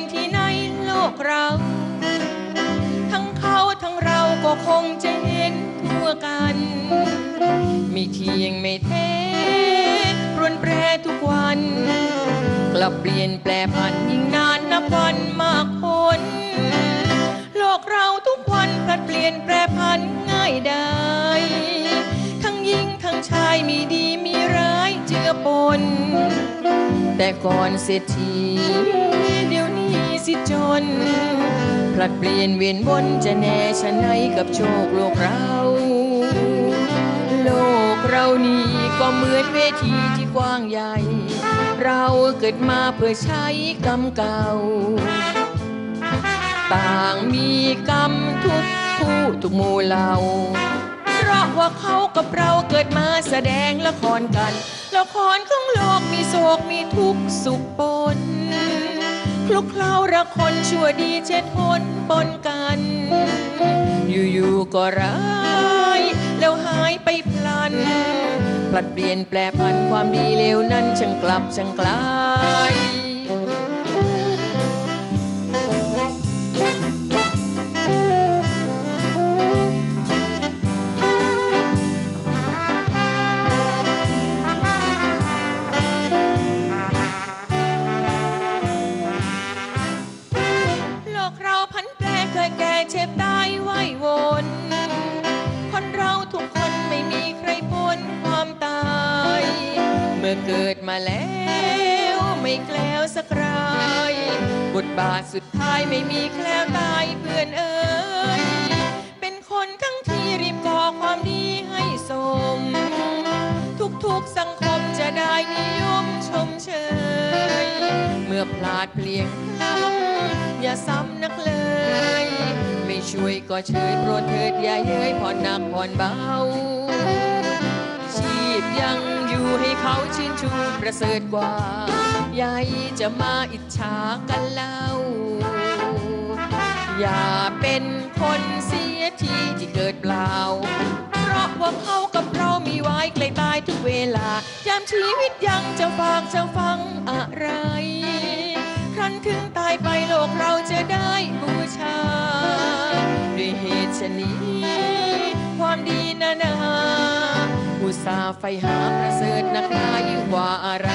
นที่ไหนโลกเรา ทั้งเขาทั้งเราก็คงจะเห็นทั่วกันมีเที่ยงไม่เทรวนแปรทุกวัน กลับเปลี่ยนแปลพันยิ่งนานนับวันมากคนโลกเราทุกวันพลัดเปลี่ยนแปรพันง่ายได้ ทั้งหญิงทั้งชายมีดีมีร้ายเจือปนแต่ก่อนเสียที นพลัดเปลี่ยนเวียนวนจะแน่ชะไหนกับโชคโลกเรา โลกเรานี่ก็เหมือนเวทีที่กว้างใหญ่ เราเกิดมาเพื่อใช้กรรมเก่า ต่างมีกรรมทุกคู่ทุกหมู่เหล่าเพราะว่าเขากับเราเกิดมาแสดงละครกัน ละครของโลกมีโศกมีทุกสุขปน คลุกเคล้าระคนชั่วดีเช็ดทนปนกัน อยู่ ๆ ก็ร้าย แล้วหายไปพลันผลัดเปลี่ยนแปลพันความดีเลวนั้นช่างกลับช่างกลาย กเราพันแปรเคยแก่เจ็บตายไหววน คนเราทุกคนไม่มีใครพ้นความตาย เมื่อเกิดมาแล้วไม่แคล้วสักรายบทบาทสุดท้ายไม่มีแคล้วตายเพื่อนเอ่ยเป็นคนทั้งที่รีบก่อความดีให้สม ทุกๆสังาดเพลียงพลั้งอย่าซ้ำนักเลย ไม่ช่วยก็เชยโปรดเถิดอย่าเย้ยผ่อนหนักผ่อนเบา ชีพยังอยู่ให้เขาชื่นชูประเสริฐกว่าใหญ่จะมาอิจฉากันเล่า อย่าเป็นคนเสียทีที่เกิดเปล่า เพราะว่าเขากับเรามีไว้ใกล้ตายทุกเวลายามชีวิตยังจะฝากจะฟัง ถึงตายไปโลกเราจะได้บูชา ด้วยเหตุชนี้ความดีนานาอุตสาห์ไฟหาประเสริฐนักหนายิ่งกว่าอะไร